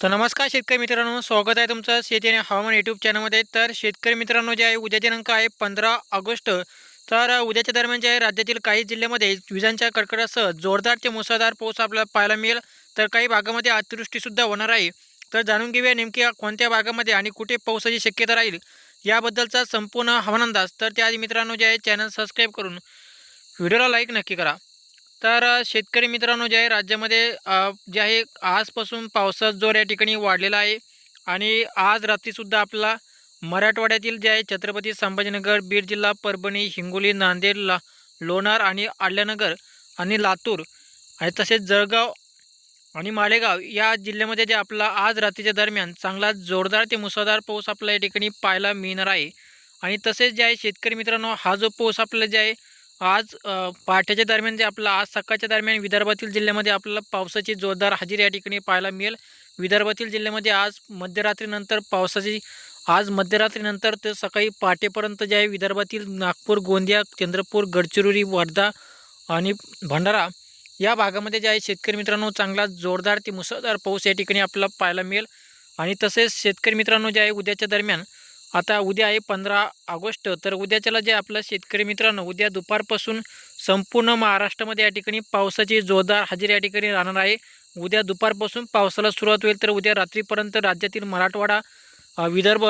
तर नमस्कार शेतकरी मित्रांनो स्वागत आहे तुमचं शेती आणि हवामान यूट्यूब चॅनलमध्ये तर शेतकरी मित्रांनो जे आहे उद्या दिनांक आहे पंधरा ऑगस्ट. तर उद्याच्या दरम्यान जे आहे राज्यातील काही जिल्ह्यामध्ये विजांच्या कडकडासह जोरदार ते मुसळधार पाऊस आपल्याला पाहायला मिळेल. तर काही भागामध्ये अतिवृष्टीसुद्धा होणार आहे. तर जाणून घेऊया नेमकी कोणत्या भागामध्ये आणि कुठे पावसाची शक्यता राहील याबद्दलचा संपूर्ण हवामान अंदाज. तर त्याआधी मित्रांनो जे आहे चॅनल सबस्क्राईब करून व्हिडिओला लाईक नक्की करा. तर शेतकरी मित्रांनो जे आहे राज्यामध्ये जे आहे आजपासून पावसाचा जोर या ठिकाणी वाढलेला आहे. आणि आज रात्रीसुद्धा आपला मराठवाड्यातील जे आहे छत्रपती संभाजीनगर बीड जिल्हा परभणी हिंगोली नांदेड ला लोणार आणि आल्यानगर आणि लातूर आणि तसेच जळगाव आणि मालेगाव या जिल्ह्यामध्ये जे आपला आज रात्रीच्या दरम्यान चांगला जोरदार ते मुसळधार पाऊस आपला या ठिकाणी पाहायला मिळणार आहे. आणि तसेच जे आहे शेतकरी मित्रांनो हा जो पाऊस आपला जे आहे आज पहाटेच्या दरम्यान जे आपला आज सकाळच्या दरम्यान विदर्भातील जिल्ह्यामध्ये आपल्याला पावसाची जोरदार हजेरी या ठिकाणी पाहायला मिळेल. विदर्भातील जिल्ह्यामध्ये आज मध्यरात्रीनंतर पावसाची आज मध्यरात्रीनंतर ते सकाळी पहाटेपर्यंत जे आहे विदर्भातील नागपूर गोंदिया चंद्रपूर गडचिरोली वर्धा आणि भंडारा या भागामध्ये जे आहे शेतकरी मित्रांनो चांगला जोरदार ते मुसळधार पाऊस या ठिकाणी आपल्याला पाहायला मिळेल. आणि तसेच शेतकरी मित्रांनो जे आहे उद्याच्या दरम्यान आता उद्या आहे पंधरा ऑगस्ट तर उद्याच्याला जे आपलं शेतकरी मित्रांनो उद्या दुपारपासून संपूर्ण महाराष्ट्रामध्ये या ठिकाणी पावसाची जोरदार हजेरी या ठिकाणी राहणार आहे. उद्या दुपारपासून पावसाला सुरुवात होईल तर उद्या रात्रीपर्यंत राज्यातील मराठवाडा विदर्भ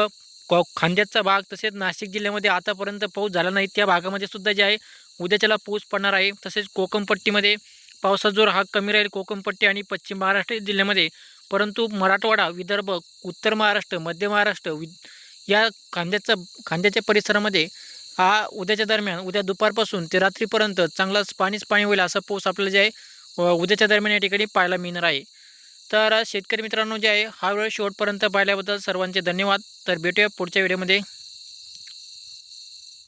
खांद्याचा भाग तसेच नाशिक जिल्ह्यामध्ये आतापर्यंत पाऊस झाला नाही. त्या भागामध्ये सुद्धा जे आहे उद्याच्याला पाऊस पडणार आहे. तसेच कोकमपट्टीमध्ये पावसाचा जोर हा कमी राहील कोकमपट्टी आणि पश्चिम महाराष्ट्र जिल्ह्यामध्ये. परंतु मराठवाडा विदर्भ उत्तर महाराष्ट्र मध्य महाराष्ट्र वि या खांद्याचा खांद्याच्या परिसरामध्ये हा उद्याच्या दरम्यान उद्या दुपारपासून ते रात्रीपर्यंत चांगलाच पाणीच पाणी होईल असा पाऊस आपल्याला जे आहे व उद्याच्या दरम्यान या ठिकाणी पाहायला मिळणार आहे. तर शेतकरी मित्रांनो जे आहे हा वेळ शेवटपर्यंत पाहिल्याबद्दल सर्वांचे धन्यवाद. तर भेटूया पुढच्या व्हिडिओमध्ये.